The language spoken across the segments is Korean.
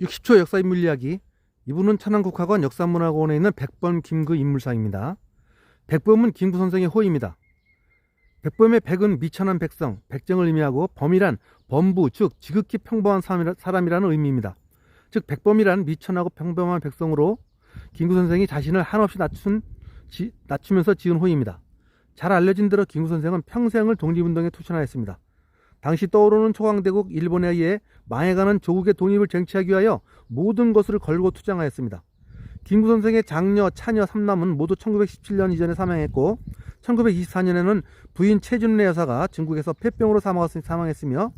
60초 역사 인물 이야기. 이분은 천안국학원 역사문화공원에 있는 백범 김구 인물상입니다. 백범은 김구 선생의 호입니다. 백범의 백은 미천한 백성, 백정을 의미하고 범이란 범부, 즉 지극히 평범한 사람이라- 사람이라는 의미입니다. 즉 백범이란 미천하고 평범한 백성으로 김구 선생이 자신을 한없이 낮춘 지- 낮추면서 지은 호입니다. 잘 알려진 대로 김구 선생은 평생을 독립운동에 투신하였습니다. 당시 떠오르는 초강대국 일본에 의해 망해가는 조국의 독립을 쟁취하기 위하여 모든 것을 걸고 투쟁하였습니다. 김구 선생의 장녀, 차녀, 삼남은 모두 1917년 이전에 사망했고 1924년에는 부인 최준래 여사가 중국에서 폐병으로 사망했- 사망했으며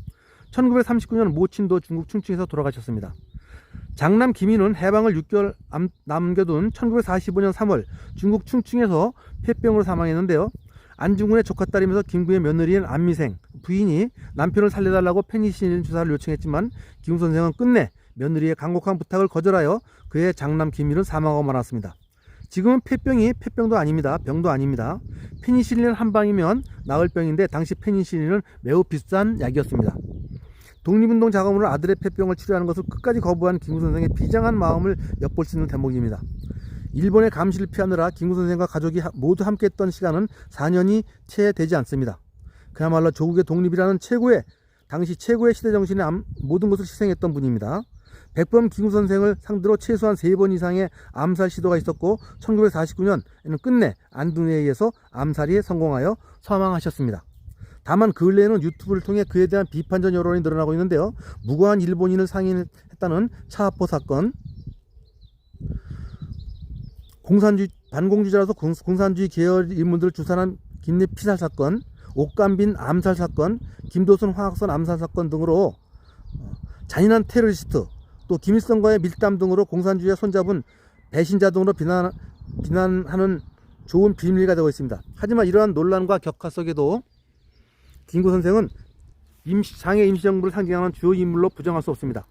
1939년 모친도 중국 충칭에서 돌아가셨습니다. 장남 김인은 해방을 6개월 남- 남겨둔 1945년 3월 중국 충칭에서 폐병으로 사망했는데요. 안중근의 조카 딸이면서 김구의 며느리인 안미생 부인이 남편을 살려달라고 페니실린 주사를 요청했지만 김 선생은 끝내 며느리의 간곡한 부탁을 거절하여 그의 장남 김일은 사망하고 말았습니다. 지금은 폐병이 폐병도 아닙니다. 병도 아닙니다. 페니실린 한 방이면 나을 병인데 당시 페니실린은 매우 비싼 약이었습니다. 독립운동 자금으로 아들의 폐병을 치료하는 것을 끝까지 거부한 김구 선생의 비장한 마음을 엿볼 수 있는 대목입니다. 일본의 감시를 피하느라 김구 선생과 가족이 하- 모두 함께했던 시간은 4년이 채 되지 않습니다. 그야말로 조국의 독립이라는 최고의 당시 최고의 시대 정신에 암- 모든 것을 희생했던 분입니다. 백범 김구 선생을 상대로 최소한 세번 이상의 암살 시도가 있었고 1949년에는 끝내 안둔에 의해서 암살이 성공하여 사망하셨습니다. 다만 그 근래에는 유튜브를 통해 그에 대한 비판적 여론이 늘어나고 있는데요. 무고한 일본인을 상인했다는 차하포 사건, 공산주의 반공주의자라서 공- 공산주의 계열 인물들 주산한 김립 피살 사건, 옥감빈 암살 사건, 김도순 화학선 암살 사건 등으로 어, 잔인한 테러리스트, 또 김일성과의 밀담 등으로 공산주의에 손잡은 배신자 등으로 비난, 비난하는 좋은 비밀가 되고 있습니다. 하지만 이러한 논란과 격화 속에도 김구 선생은 임시, 장애 임시정부를 상징하는 주요 인물로 부정할 수 없습니다.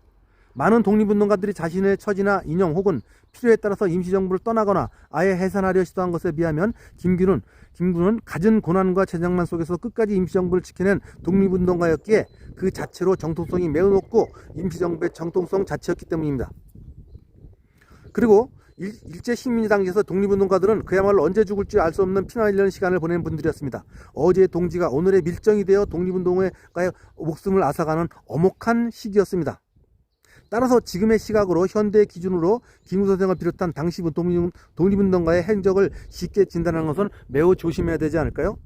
많은 독립운동가들이 자신의 처지나 인형 혹은 필요에 따라서 임시정부를 떠나거나 아예 해산하려 시도한 것에 비하면 김규는 김구는 갖은 고난과 재장만 속에서 끝까지 임시정부를 지켜낸 독립운동가였기에 그 자체로 정통성이 매우 높고 임시정부의 정통성 자체였기 때문입니다. 그리고 일, 일제 식민지 당시에서 독립운동가들은 그야말로 언제 죽을지 알 수 없는 피난 일련 시간을 보낸 분들이었습니다. 어제의 동지가 오늘의 밀정이 되어 독립운동가의 목숨을 앗아가는 엄혹한 시기였습니다. 따라서 지금의 시각으로 현대의 기준으로 김구 선생을 비롯한 당시 독립, 독립운동가의 행적을 쉽게 진단하는 것은 매우 조심해야 되지 않을까요?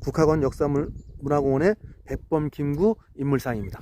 국학원 역사문화공원의 백범 김구 인물상입니다.